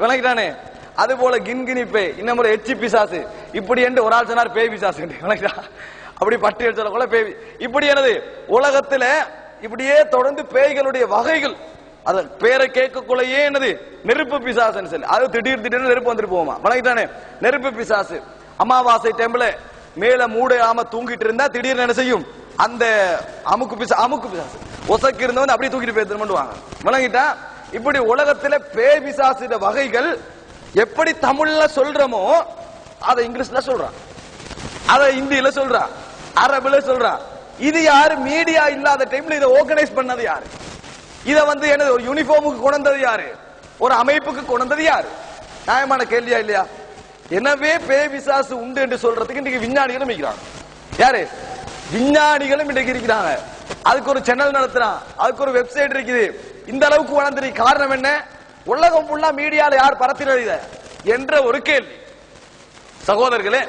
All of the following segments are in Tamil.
விளங்கிட்டானே? அது போல கின்கினி பேய் இன்னும் ஒரு எச்சி பிசாசு. இப்படி என்று ஒரு ஆள் சொன்னார் பேய் பிசாசு விளங்கிட்டா? அப்படி பட்டியல் கூட பேய் இப்படி என்னது? உலகத்துல இப்படியே தொடர்ந்து பேய்களுடைய வகைகள். அதன் பேரை கேட்கக்குள்ளேயே என்னது? நெருப்பு பிசாசுன்னு சொல்லி. அது திடீர் திடீர்னு நெருப்பு வந்துட்டு போவோமா விளங்கிட்டானே? நெருப்பு பிசாசு. அமாவாசை டைம்ல மேல மூடாம தூங்கிட்டு இருந்தா திடீர்னு என்ன செய்யும்? அந்த அமுக்கு பிசா அமுக்கு பிசாசு. ஒசக்கு இருந்தவன் அப்படியே தூக்கிட்டு போய் பண்ணுவாங்க விளங்கிட்டா? இப்படி உலகத்துல பே பிசாசிட வகைகள் எப்படி தமிழ்ல சொல்றோமோ அதை இங்கிலீஷ்ல சொல்றான். அதை இந்தியில சொல்றான். அரபுல சொல்றான். இது யாரு? மீடியா இல்லாத டைம்ல இதை ஆர்கனைஸ் பண்ணது யாரு? இத வந்து என்னது ஒரு யூனிஃபார்முக்கு கொண்டது யாரு? ஒரு அமைப்புக்கு கொண்டது யாரு? நியாயமான கேள்வியா இல்லையா? எனவே பே விசாசு உண்டு என்று சொல்றதுக்கு இன்றைக்கு விஞ்ஞானிகளும் இருக்கிறாங்க. யாரு? விஞ்ஞானிகளும் இன்றைக்கு இருக்கிறாங்க. அதுக்கு ஒரு சேனல் நடத்துறான். அதுக்கு ஒரு வெப்சைட் இருக்குது. இந்த அளவுக்கு வளர்ந்திருக்க காரணம் என்ன? உலகம் ஃபுல்லா மீடியால யார் பரத்தினர் இத? என்ற ஒரு கேள்வி. சகோதரர்களே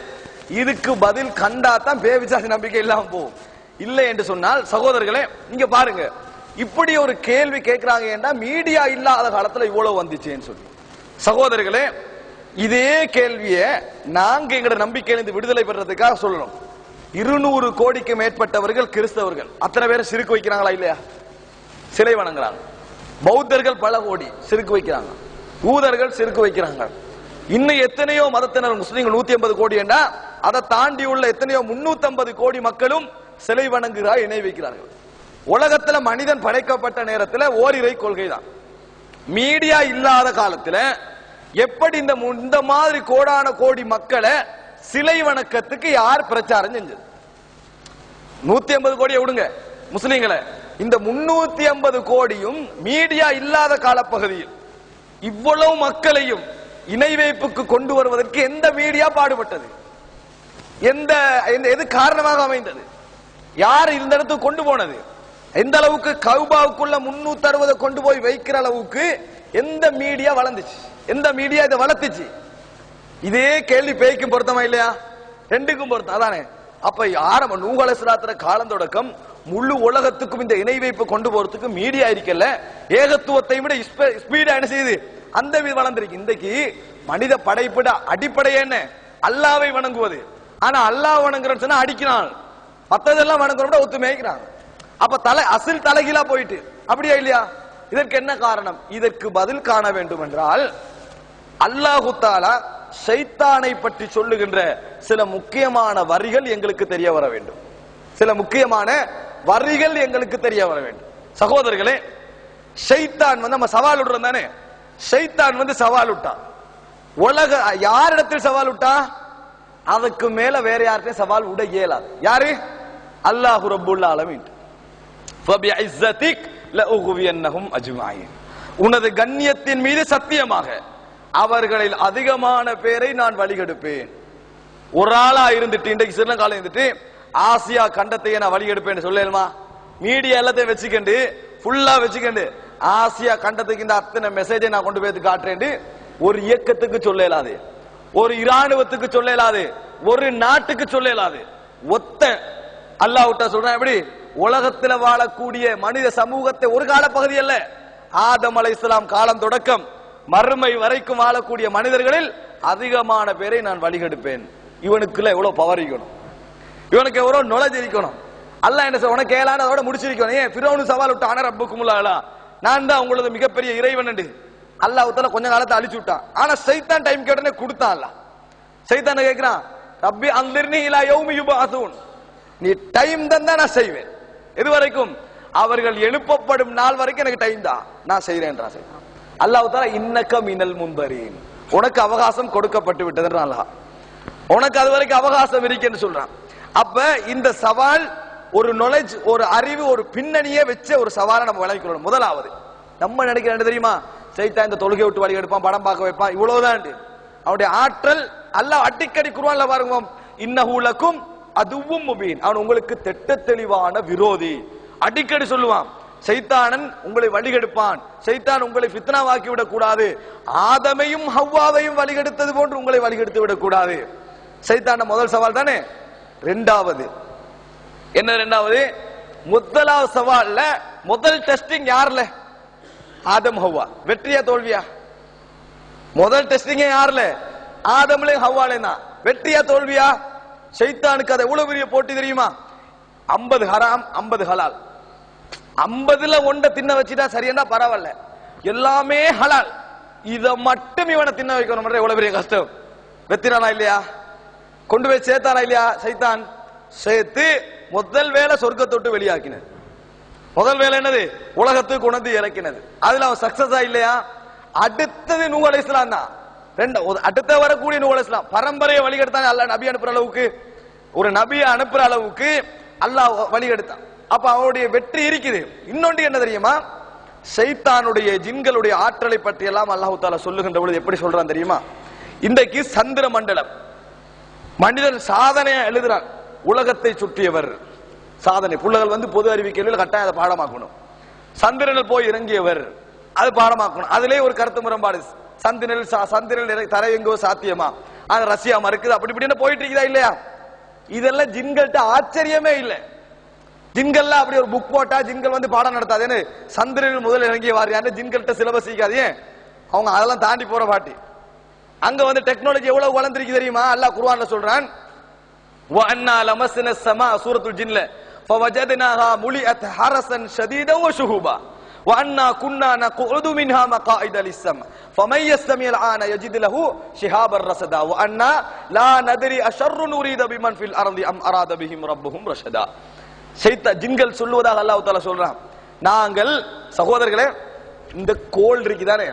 இதுக்கு பதில் கண்டா தான் பேவிசாசி நம்பிக்கை இல்லாம போகும். இல்லை என்று சொன்னால் சகோதரர்களே இங்க பாருங்க. இப்படி ஒரு கேள்வி கேட்கிறாங்க ஏன்னா மீடியா இல்லாத காலத்துல இவ்வளவு வந்துச்சேன்னு சொல்லி. சகோதரர்களே இதே கேள்வியை நாங்க எங்கட நம்பிக்கையிலிருந்து விடுதலை பெறதுக்காக சொல்லணும். இருநூறு கோடிக்கு மேற்பட்டவர்கள் கிறிஸ்தவர்கள். அத்தனை பேரை சிறுக்கு வைக்கிறாங்களா இல்லையா? சிலை வணங்குறாங்க. பௌத்தர்கள் பல கோடி சிறுக்கு வைக்கிறாங்க. ஊதர்கள் சிறுக்கு வைக்கிறாங்க. இன்னும் எத்தனையோ மதத்தினர் முஸ்லீம்கள் நூத்தி ஐம்பது கோடி என்றா அதை தாண்டி உள்ள எத்தனையோ முன்னூத்தி ஐம்பது கோடி மக்களும் சிலை வணங்குகிறார் இணை வைக்கிறார்கள். உலகத்துல மனிதன் படைக்கப்பட்ட நேரத்தில் ஓரிரை கொள்கை தான் மீடியா இல்லாத காலத்துல எப்படி இந்த இந்த மாதிரி கோடான கோடி மக்களை சிலை வணக்கத்துக்கு யார் பிரச்சாரம் செஞ்சது? நூத்தி ஐம்பது கோடியை விடுங்க முஸ்லீம்களை. இந்த முன்னூத்தி ஐம்பது கோடியும் மீடியா இல்லாத காலப்பகுதியில் இவ்வளவு மக்களையும் இணை வைப்புக்கு கொண்டு வருவதற்கு எந்த மீடியா பாடுபட்டது? எந்த எந்த- எது காரணமாக அமைந்தது? யார் இந்த இடத்துக்கு கொண்டு போனது? எந்த அளவுக்கு கவுபாவுக்குள்ள முன்னூத்தி அறுபதை கொண்டு போய் வைக்கிற அளவுக்கு எந்த மீடியா வளர்ந்துச்சு? எந்த மீடியா இதை வளர்த்துச்சு? இதே கேள்வி பேய்க்கும் பொருத்தமா இல்லையா? ரெண்டுக்கும் பொருத்தம் அதானே? அப்ப ஆரம்ப நூகலசிராத்திர காலம் தொடக்கம் முழு உலகத்துக்கும் இந்த இணை வைப்பு கொண்டு போறதுக்கு மீடியா இருக்கல ஏகத்துவத்தை விட ஸ்பீடா என்ன செய்யுது? அந்த வி- வளர்ந்துருக்கு. இன்றைக்கு மனித படைப்பிட அடிப்படை என்ன? அல்லாவை வணங்குவது. ஆனா அல்லாஹ் வணங்குறன்னு சொன்னா அடிக்கிறான். மத்ததெல்லாம் வணங்குறோம் ஒத்து மேய்க்கிறாங்க அப்ப தலை அசில் தலைகீழா போயிட்டு. அப்படியா இல்லையா? இதற்கு என்ன காரணம்? இதற்கு பதில் காண வேண்டும் என்றால் அல்லாஹு தாலா ஷைத்தானை பற்றி சொல்லுகின்ற சில முக்கியமான வரிகள் எங்களுக்கு தெரிய வர வேண்டும். சில முக்கியமான வரிகள் எங்களுக்கு தெரிய வர வேண்டும். சகோதரர்களே ஷைத்தான் வந்து நம்ம சவால் விடுறோம் தானே? ஷைத்தான் வந்து சவால் விட்டா உலக யாரிடத்தில் சவால் விட்டா அதுக்கு மேல வேற யார்கிட்டையும் சவால் விட இயலாது. யாரு? அல்லாஹு ரபுல்ல அலமீன் உனது கண்ணியத்தின் மீது சத்தியமாக அவர்களில் அதிகமான பேரை நான் வழிகெடுப்பேன். ஒரு ஆளா இருந்துட்டு இன்றைக்கு சிறுநகாலம் இருந்துட்டு ஆசியா கண்டத்தையே நான் வழிகெடுப்பேன் சொல்லலுமா மீடியா எல்லாத்தையும் வச்சுக்கண்டு ஃபுல்லா வச்சுக்கண்டு. ஆசியா கண்டத்துக்கு இந்த அத்தனை மெசேஜை நான் கொண்டு போய் காட்டுறேன் ஒரு இயக்கத்துக்கு சொல்ல இயலாது ஒரு இராணுவத்துக்கு சொல்ல இயலாது ஒரு நாட்டுக்கு சொல்ல இயலாது ஒத்த அல்லாஹ் விட்டா சொல்றேன் எப்படி? உலகத்துல வாழக்கூடிய மனித சமூகத்தை ஒரு கால பகுதி அல்ல. ஆதம் அலை காலம் தொடக்கம் மறுமை வரைக்கும் வாழக்கூடிய மனிதர்களில் அதிகமான பேரை நான் வழிகெடுப்பேன். இவனுக்குள்ள எவ்வளவு பவர் இருக்கணும்? இவனுக்கு எவரோ நுழைஞ்சிருக்கணும் அல்ல என்ன சார் உனக்கு ஏலான அதோட முடிச்சிருக்கணும். ஏன்? பிறவனு சவால் விட்டு ஆன ரப்புக்குமுல்லா நான் தான் உங்களது மிகப்பெரிய இறைவன் அல்லாஹ் உத்தால கொஞ்ச காலத்தை அழிச்சு விட்டான். ஆனா சைத்தான் டைம் கேட்டனே கொடுத்தான் அல்ல சைத்தான கேட்கிறான் ரப்பி அந்திர்னி இலா யௌமி யுபாசூன் நீ டைம் தந்தா நான் செய்வேன். இது வரைக்கும் அவர்கள் எழுப்பப்படும் நாள் வரைக்கும் எனக்கு டைம் தான். நான் செய்றேன்றா சைத்தான். அல்லாஹ் தால இன்னக்க மினல் முன்பரீன் உனக்கு அவகாசம் கொடுக்கப்பட்டு விட்டதுன்றான் அல்லாஹ். உனக்கு அது வரைக்கும் அவகாசம் இருக்குன்னு சொல்றான். அப்ப இந்த சவால் ஒரு நாலேஜ் ஒரு அறிவு ஒரு பின்னணியே வச்ச ஒரு சவாலை நம்ம விளங்கிக்கொள்ளணும் முதலாவது நம்ம நினைக்கிற என்ன தெரியுமா? சைத்தா இந்த தொழுகை விட்டு வழி எடுப்பான் படம் பார்க்க வைப்பான் இவ்வளவுதான் அவனுடைய ஆற்றல் அல்ல அடிக்கடி குருவான்ல பாருங்க இன்னஹூலக்கும் அதுவும் முபீன். அவன் உங்களுக்கு திட்ட தெளிவான விரோதி. அடிக்கடி சொல்லுவான் சைத்தானன் உங்களை வழிகெடுப்பான் சைத்தான் உங்களை ஃபித்னாவாக்கி விடக் கூடாது ஆதமையும் ஹவ்வாவையும் வழிகெடுத்தது போன்று உங்களை வழிகெடுத்து விடக் கூடாது சைத்தான முதல் சவால் தானே? ரெண்டாவது. என்ன ரெண்டாவது? முதலாவது சவால்ல முதல் டெஸ்டிங் யார்ல? ஆதம் ஹவ்வா. வெற்றியா தோல்வியா? முதல் டெஸ்டிங்கே யாருல? ஆதம்லே ஹவ்வாலே தான் வெற்றியா தோல்வியா? ஷைத்தானுக்கு அதை எவ்வளவு பெரிய போட்டி தெரியுமா? 50 ஹராம் 50 ஹலால். 50ல ஒண்ட தின்ன வச்சுட்டா சரியா பரவாயில்ல. எல்லாமே ஹலால். இதை மட்டும் இவனை தின்ன வைக்கணும் எவ்வளவு பெரிய கஷ்டம். வெத்திரானா இல்லையா? கொண்டு போய் சேர்த்தானா இல்லையா? சைத்தான். சேர்த்து முதல் வேலை சொர்க்கத்தை விட்டு வெளியாக்கினது முதல் வேலை என்னது? உலகத்துக்கு உணர்ந்து இறக்கினது. அதுல அவன் சக்சஸா இல்லையா? அடுத்தது நூ அலை இஸ்லாம் தான். ரெண்டு ஒரு- அடுத்த வரக்கூடிய நூ இஸ்லாம். பரம்பரையை வழிகெடுத்தான் அல்ல நபி அனுப்புற அளவுக்கு. ஒரு நபியை அனுப்புற அளவுக்கு அல்லாஹ் வழிகெடுத்தான். அப்ப அவனுடைய வெற்றி இருக்குது. இன்னொன்று என்ன தெரியுமா? சைத்தானுடைய ஜின்களுடைய ஆற்றலை பற்றி எல்லாம் அல்லாஹு தாலா சொல்லுகின்ற பொழுது எப்படி சொல்றான் தெரியுமா? இன்றைக்கு சந்திர மண்டலம். மனிதன் சாதனையா எழுதுறார். உலகத்தை சுற்றியவர். சாதனை. புள்ளகள் வந்து பொது அறிவிக்கையில் கட்டாயம் அதை பாடமாக்கணும். சந்திரனில் போய் இறங்கியவர். அது பாடமாக்கணும். அதிலே ஒரு கருத்து முரண்பாடு. சந்திரனில் சா- சந்திரனில் தர எங்கோ சாத்தியமா? அது ரஷ்யா மறுக்குது. அப்படி இப்படின்னு போயிட்டு இருக்குதா இல்லையா? இதெல்லாம் ஜிங்கள்கிட்ட ஆச்சரியமே இல்லை. ஜின்கள்ல அப்படி ஒரு புக் போட்டா ஜின்கள் வந்து பாடம் நடத்தாதேன்னு சந்திரனில் முதல் இறங்கிய வாரியான்னு ஜிங்கள்கிட்ட சிலபஸ் இருக்காதே அவங்க அதெல்லாம் தாண்டி போற பாட்டி. அங்க வந்து டெக்னாலஜி எவ்வளவு வளர்ந்திருக்கு தெரியுமா அல்லாஹ் குர்ஆன்ல சொல்றான் وَأَنَّا لَمَسْنَا السَّمَاءَ سورة الجن فَوَجَدْنَاهَا مُلِئَتْ حَرَسًا شَدِيدًا وَشُهُبًا وَأَنَّا كُنَّا نَقْعُدُ مِنْهَا مَقَاعِدَ لِلسَّمْعِ فَمَن يَسْتَمِعِ الْآنَ يَجِدْ لَهُ شِهَابًا رَصَدًا وَأَنَّا لَا نَدْرِي أَشَرٌّ نُرِيدُ بِمَنْ فِي الْأَرْضِ أَمْ أَرَادَ بِهِمْ رَبُّهُمْ رَشَدًا சைத்த ஜின்கள் சொல்லுவதாக அல்லாஹ் தாலா சொல்றான் நாங்கள் சகோதரர்களே இந்த கோல் இருக்குதானே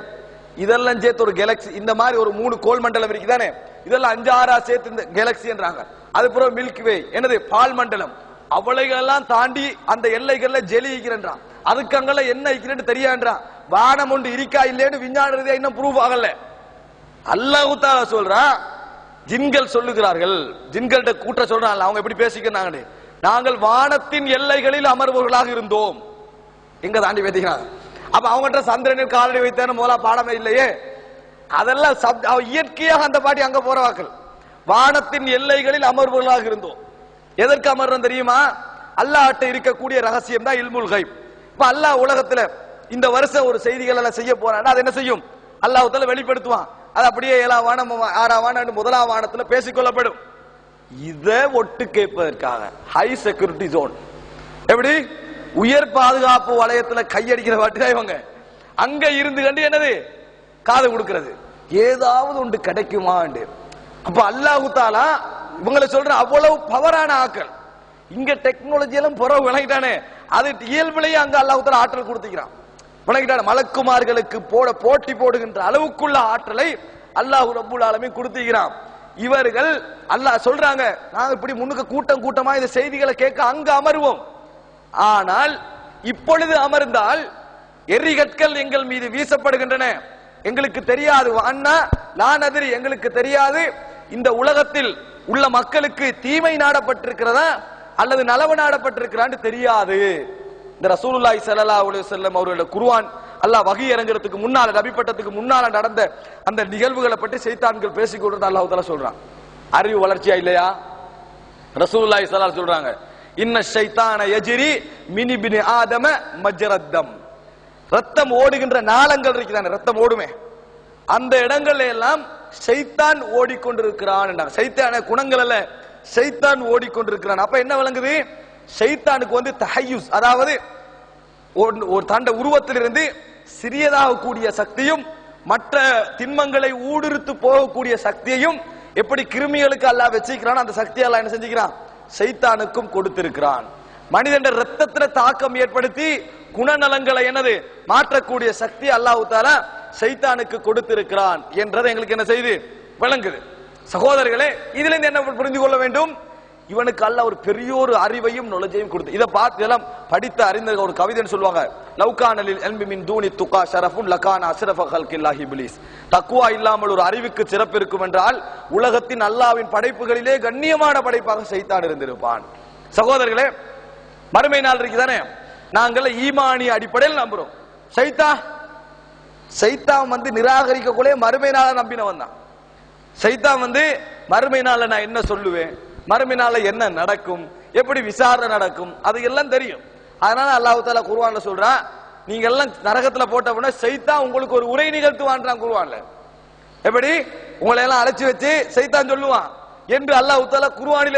இதெல்லாம் சேர்த்து ஒரு கேலக்சி இந்த மாதிரி ஒரு மூணு கோல் மண்டலம் இருக்குதானே இதெல்லாம் அஞ்சாறா சேர்த்து இந்த கேலக்சின்றாங்க அது பிறகு மில்கி வே என்னது? பால் மண்டலம். அவளைகளெல்லாம் தாண்டி அந்த எல்லைகள்ல ஜெலி இருக்கிறன்றான் அதுக்கு அங்கெல்லாம் என்ன இருக்கிறேன்னு தெரியான்றான் வானம் ஒன்று இருக்கா இல்லைன்னு விஞ்ஞான இன்னும் ப்ரூவ் ஆகல. அல்லாஹ் தாலா சொல்றான் ஜின்கள் சொல்லுகிறார்கள். ஜின்கள்கிட்ட கூட்ட சொல்றாங்க அவங்க எப்படி பேசிக்கிறாங்கன்னு. நாங்கள் வானத்தின் எல்லைகளில் அமர்வுகளாக இருந்தோம். எங்க தாண்டி பேசிக்கிறாங்க? அப்ப அவங்ககிட்ட சந்திரனில் காலடி வைத்தேன்னு முதலா பாடமே இல்லையே. அதெல்லாம் சப் இயற்கையாக அந்த பாட்டி அங்க போற வாக்கள் வானத்தின் எல்லைகளில் அமர்வுகளாக இருந்தோம். எதற்கு அமர்றோம் தெரியுமா? அல்லாஹ்ட்ட இருக்கக்கூடிய ரகசியம் தான் இல்முல் கைப் இப்ப அல்லாஹ் உலகத்துல இந்த வருஷம் ஒரு செய்திகள் எல்லாம் செய்ய போறான்னா அது என்ன செய்யும்? அல்லாஹ்வுத்தால வெளிப்படுத்துவான். அது அப்படியே ஏழாம் வானம் ஆறாம் வானம் முதலாம் வானத்துல பேசிக்கொள்ளப்படும் இதை ஒட்டு கேட்பதற்காக ஹை செக்யூரிட்டி ஜோன் எப்படி? உயர் பாதுகாப்பு வளையத்துல கையடிக்கிற வாட்டி இவங்க. அங்க இருந்து கண்டு என்னது? காது கொடுக்கிறது. ஏதாவது ஒன்று கிடைக்குமாண்டு அப்ப அல்லாஹு தாலா இவங்களை சொல்ற அவ்வளவு பவரான ஆக்கள். இங்க டெக்னாலஜி எல்லாம் புறவு விளங்கிட்டானே. அது இயல்பிலேயே அங்க அல்லாஹு தாலா ஆற்றல் கொடுத்துக்கிறான். விளங்கிட்டான. மலக்குமார்களுக்கு போட போட்டி போடுகின்ற அளவுக்குள்ள ஆற்றலை அல்லாஹ் ரபுல் ஆலமே கொடுத்துக்கிறான். இவர்கள் அல்லாஹ் சொல்றாங்க நாங்க இப்படி முன்னுக்கு கூட்டம் கூட்டமா இந்த செய்திகளை கேட்க அங்க அமருவோம். ஆனால் இப்பொழுது அமர்ந்தால் எரிகற்கள் எங்கள் மீது வீசப்படுகின்றன. எங்களுக்கு தெரியாது. அண்ணா நான் அதிரி எங்களுக்கு தெரியாது. இந்த உலகத்தில் உள்ள மக்களுக்கு தீமை நாடப்பட்டிருக்கிறதா? அல்லது நலவு நாடப்பட்டிருக்கிறான்னு தெரியாது. இந்த ரசூலுல்லாய் சல்லா அலைஹி செல்லம் அவர்களோட குருவான் அல்லாஹ் வகை இறங்குறதுக்கு முன்னால நபிப்பட்டத்துக்கு முன்னால நடந்த அந்த நிகழ்வுகளை பற்றி செய்தான்கள் பேசிக் கொண்டு அல்லாஹ் சொல்றான். அறிவு வளர்ச்சியா இல்லையா? ரசூலுல்லாஹி ஸல்லல்லாஹு சொல்றாங்க. இன்ன ஷைத்தான எஜிரி மினி பினி ஆதம மஜ்ரத்தம். ரத்தம் ஓடுகின்ற நாளங்கள் இருக்குதானே ரத்தம் ஓடுமே. அந்த இடங்கள்ல எல்லாம் சைத்தான் ஓடிக்கொண்டிருக்கிறான் சைத்தான குணங்கள் அல்ல சைத்தான் ஓடிக்கொண்டிருக்கிறான். அப்ப என்ன விளங்குது? சைத்தானுக்கு வந்து தஹையூஸ் அதாவது ஒரு ஒரு தண்ட உருவத்திலிருந்து சிறியதாக கூடிய சக்தியும் மற்ற திண்மங்களை ஊடுருத்து போகக்கூடிய சக்தியையும் எப்படி கிருமிகளுக்கு அல்லா வச்சுக்கிறான் அந்த சக்தியெல்லாம் என்ன செஞ்சுக்கிறான்? சைத்தானுக்கும் கொடுத்திருக்கிறான். மனிதன் ரத்தத்துல தாக்கம் ஏற்படுத்தி குணநலங்களை என்னது? மாற்றக்கூடிய சக்தி அல்லாஹ் தாலா சைத்தானுக்கு கொடுத்திருக்கிறான். என்றது எங்களுக்கு என்ன செய்து? விளங்குது. சகோதரர்களே இதுல இருந்து என்ன புரிந்து கொள்ள வேண்டும்? இவனுக்கு அல்ல ஒரு பெரிய ஒரு அறிவையும் நுழைஞ்சையும் கொடுத்து. இதை பார்த்து எல்லாம் படித்த அறிந்த ஒரு கவிதைன்னு சொல்லுவாங்க. லவ்கானலில் எல்மி மின் தூணி துக்கா ஷரஃபுன் லகான அஸ்ரஃப ஹல்கில்லாஹி பிலீஸ் தக்குவா இல்லாமல் ஒரு அறிவுக்கு சிறப்பு இருக்கும் என்றால் உலகத்தின் அல்லாவின் படைப்புகளிலே கண்ணியமான படைப்பாக செய்தான் இருந்திருப்பான். சகோதரர்களே மறுமை நாள் இருக்குதானே நாங்கள் ஈமானிய அடிப்படையில் நம்புறோம். சைத்தா சைத்தா வந்து நிராகரிக்கக்கூடிய மறுமை நாள நம்பினவன் தான். சைத்தா வந்து மறுமை நாள நான் என்ன சொல்லுவேன்? மறுமை என்ன நடக்கும்? எப்படி விசாரணை நடக்கும்? அது எல்லாம் தெரியும். அதனால அல்லாஹு தாலா குருவான்ல சொல்றான் நீங்க எல்லாம் நரகத்துல போட்ட உடனே சைத்தான் உங்களுக்கு ஒரு உரை நிகழ்த்துவான்றான் குருவான்ல எப்படி? உங்களை எல்லாம் அழைச்சு வச்சு சைத்தான் சொல்லுவான். என்று அல்லாஹ் தஆலா குர்ஆனிலே